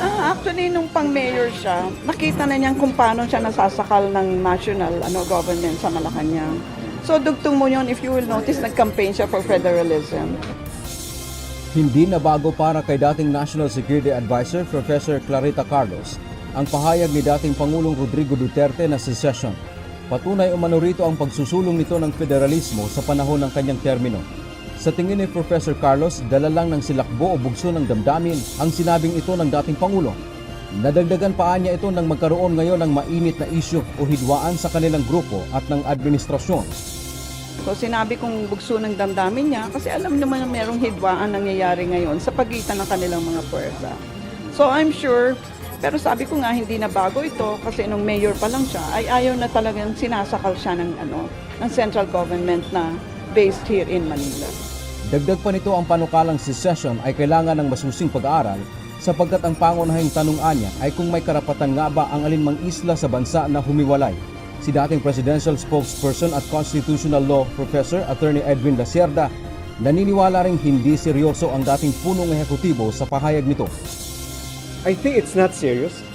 Ah, actually, nung pang-mayor siya, nakita na niyan kung paano siya nasasakal ng national ano, government sa Malacanang. So, dugtong mo yun, if you will notice, nag-campaign siya for federalism. Hindi na bago para kay dating National Security Advisor Professor Clarita Carlos ang pahayag ni dating Pangulong Rodrigo Duterte na secession. Patunay umano rito ang pagsusulong nito ng federalismo sa panahon ng kanyang termino. Sa tingin ni Professor Carlos, dala lang ng silakbo o bugso ng damdamin ang sinabing ito ng dating Pangulo. Nadagdagan pa niya ito nang magkaroon ngayon ng mainit na isyu o hidwaan sa kanilang grupo at ng administrasyon. So, sinabi kong bugso ng damdamin niya kasi alam naman na merong hidwaan nangyayari ngayon sa pagitan ng kanilang mga puwersa. So, I'm sure, pero sabi ko nga, hindi na bago ito kasi nung mayor pa lang siya, ay ayaw na talagang sinasakal siya ng, ano, ng central government na based here in Manila. Dagdag pa nito ang panukalang secession ay kailangan ng masusing pag-aaral sapagkat ang pangunahing tanong anya ay kung may karapatan nga ba ang alinmang isla sa bansa na humiwalay. Si dating presidential spokesperson at constitutional law professor Attorney Edwin Lacerda naniniwala ring hindi seryoso ang dating punong ehekutibo sa pahayag nito. I think it's not serious.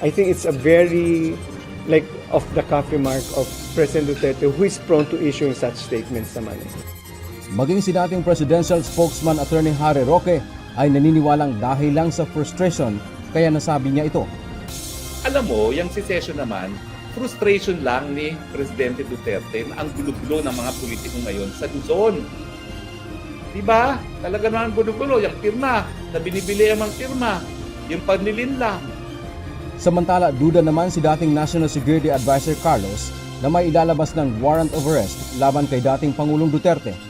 I think it's a very like off the cuff remark of President Duterte who is prone to issuing such statements naman. eh. Maging si dating presidential spokesman Attorney Harry Roque ay naniniwalang dahil lang sa frustration kaya nasabi niya ito. Alam mo, yung secession naman, frustration lang ni Presidente Duterte na ang gulo-gulo ng mga politiko ngayon sa Luzon. Diba? Talaga naman gulo-gulo. Yung pirma, na binibili ang mga pirma, yung panlilinlang. Samantala, duda naman si dating National Security Advisor Carlos na may ilalabas ng warrant of arrest laban kay dating Pangulong Duterte.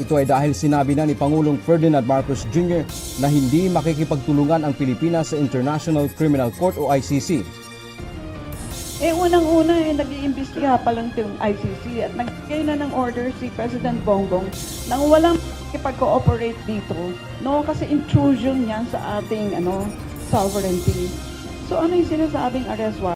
Ito ay dahil sinabi na ni Pangulong Ferdinand Marcos Jr. na hindi makikipagtulungan ang Pilipinas sa International Criminal Court o ICC. Eh, unang-una, eh, nag-iimbestiga pa lang yung ICC at nagbigay na ng order si President Bongbong nang walang ipag-cooperate dito. No, kasi intrusion yan sa ating ano, sovereignty. So, ano yung sinasabing arrest warrant?